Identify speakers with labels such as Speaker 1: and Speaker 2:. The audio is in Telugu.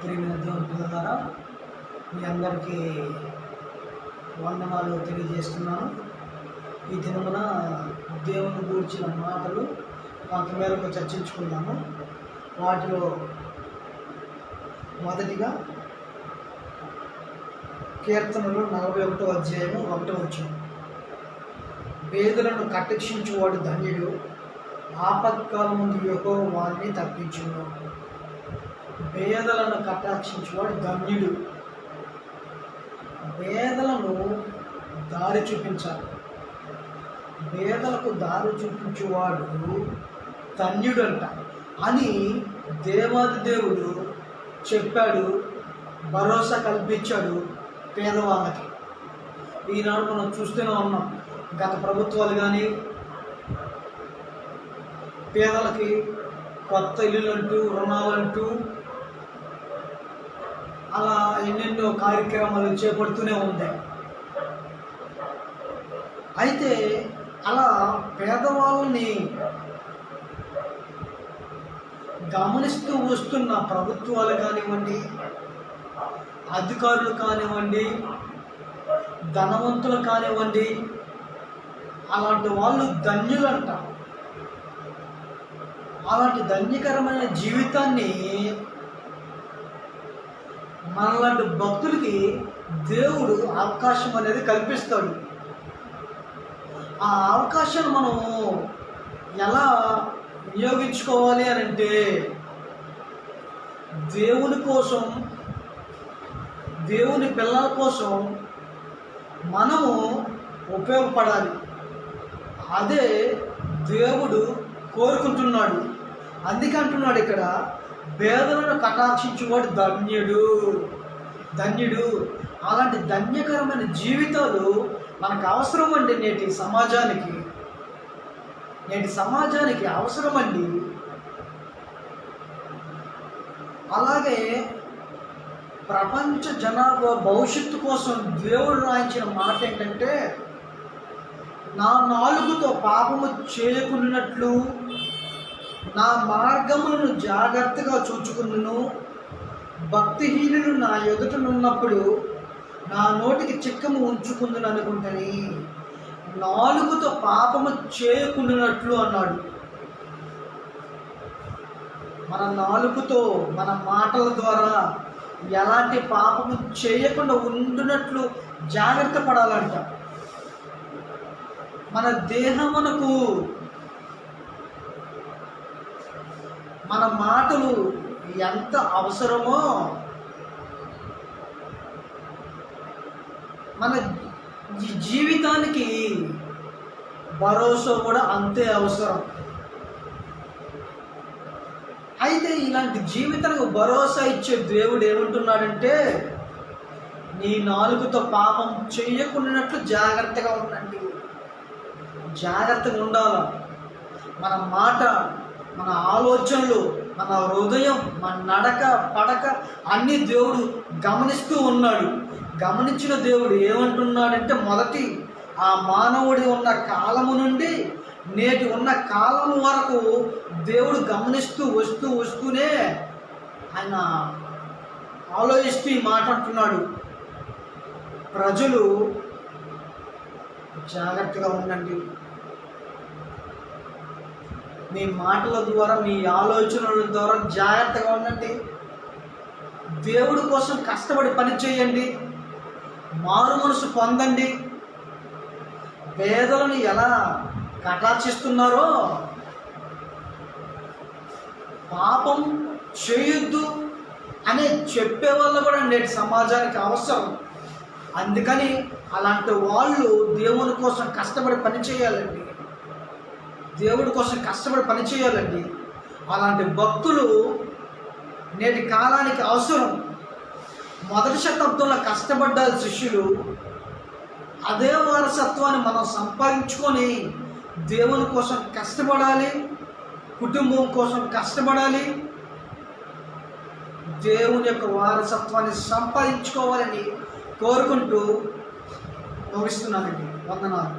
Speaker 1: ప్రేమిన దేవుని పిల్లలారా మీ అందరికీ వందనాలు తెలియజేస్తున్నాను. ఈ దినమున దేవుని గూర్చిన మాటలు కొంతమేరకు చర్చించుకున్నాము వాటిలో మొదటిగా కీర్తనలు నలభై ఒకటో అధ్యాయము ఒకటో వచ్చిన వేదులను కటక్షించువాడు ధన్యుడు ఆపత్కాలముందు యొక్క వారిని తప్పించును. పేదలను కటాక్షించేవాడు ధన్యుడు పేదలను దారి చూపించాలి. పేదలకు దారి చూపించేవాడు ధన్యుడు అంట అని దేవాది దేవుడు చెప్పాడు. భరోసా కల్పించాడు పేదవాళ్ళకి. ఈనాడు మనం చూస్తూనే ఉన్నాం. గత ప్రభుత్వాలు కానీ పేదలకి కొత్త ఇల్లులంటూ రుణాలంటూ అలా ఎన్నెన్నో కార్యక్రమాలు చేపడుతూనే ఉంది. అయితే అలా పేదవాళ్ళని గమనిస్తూ వస్తున్న ప్రభుత్వాలు కానివ్వండి అధికారులు కానివ్వండి ధనవంతులు కానివ్వండి అలాంటి వాళ్ళు ధన్యులంట. అలాంటి ధన్యకరమైన జీవితాన్ని మనలాంటి భక్తులకి దేవుడు అవకాశం అనేది కల్పిస్తాడు. ఆ అవకాశాన్ని మనం ఎలా వినియోగించుకోవాలి అని అంటే దేవుని కోసం దేవుని పిల్లల కోసం మనము ఉపయోగపడాలి. అదే దేవుడు కోరుకుంటున్నాడు. అందుకే అంటున్నాడు ఇక్కడ పేదలను కటాక్షించువాడు ధన్యుడు ధన్యుడు. అలాంటి ధన్యకరమైన జీవితాలు మనకు అవసరం అండి నేటి సమాజానికి. నేటి సమాజానికి అవసరం అండి. అలాగే ప్రపంచ జనాభా భవిష్యత్తు కోసం దేవుడు రాయించిన మాట ఏంటంటే నా నాలుగుతో పాపము చేయకున్నట్లు నా మార్గములను జాగ్రత్తగా చూచుకున్నాను. భక్తిహీనులు నా ఎదుటనున్నప్పుడు నా నోటికి చిక్కము ఉంచుకుందును అనుకుంటని నాలుగుతో పాపము చేయకుండానట్లు అన్నాడు. మన నాలుగుతో మన మాటల ద్వారా ఎలాంటి పాపము చేయకుండా ఉండునట్లు జాగ్రత్త పడాలంట. మన దేహమునకు మన మాటలు ఎంత అవసరమో మన జీవితానికి భరోసా కూడా అంతే అవసరం. అయితే ఇలాంటి జీవితానికి భరోసా ఇచ్చే దేవుడు ఏమంటున్నాడంటే నీ నాలుగుతో పాపం చేయకున్నట్లు జాగ్రత్తగా ఉండండి. జాగ్రత్తగా ఉండాలి? మన మాట మన ఆలోచనలు మన హృదయం మన నడక పడక అన్ని దేవుడు గమనిస్తూ ఉన్నాడు. గమనించిన దేవుడు ఏమంటున్నాడంటే మొదటి ఆ మానవుడి ఉన్న కాలము నుండి నేటి ఉన్న కాలం వరకు దేవుడు గమనిస్తూ వస్తూ వస్తూనే ఆయన ఆలోచిస్తూ ఈ మాట అంటున్నాడు. ప్రజలు జాగ్రత్తగా ఉండండి. మీ మాటల ద్వారా మీ ఆలోచనల ద్వారా జాగ్రత్తగా ఉండండి. దేవుడి కోసం కష్టపడి పని చేయండి. మారు మనసు పొందండి. పేదలను ఎలా కటాక్షిస్తున్నారో పాపం చేయొద్దు అనే చెప్పే వాళ్ళు కూడా నేటి సమాజానికి అవసరం. అందుకని అలాంటి వాళ్ళు దేవుని కోసం కష్టపడి పని చేయాలండి. దేవుడి కోసం కష్టపడి పని చేయాలండి. అలాంటి భక్తులు నేటి కాలానికి అవసరం. మొదటి శతాబ్దంలో కష్టపడ్డ శిష్యులు. అదే వారసత్వాన్ని మనం సంపాదించుకొని దేవుని కోసం కష్టపడాలి కుటుంబం కోసం కష్టపడాలి. దేవుని యొక్క వారసత్వాన్ని సంపాదించుకోవాలని కోరుకుంటూ ముగిస్తున్నానండి. వందనాలు.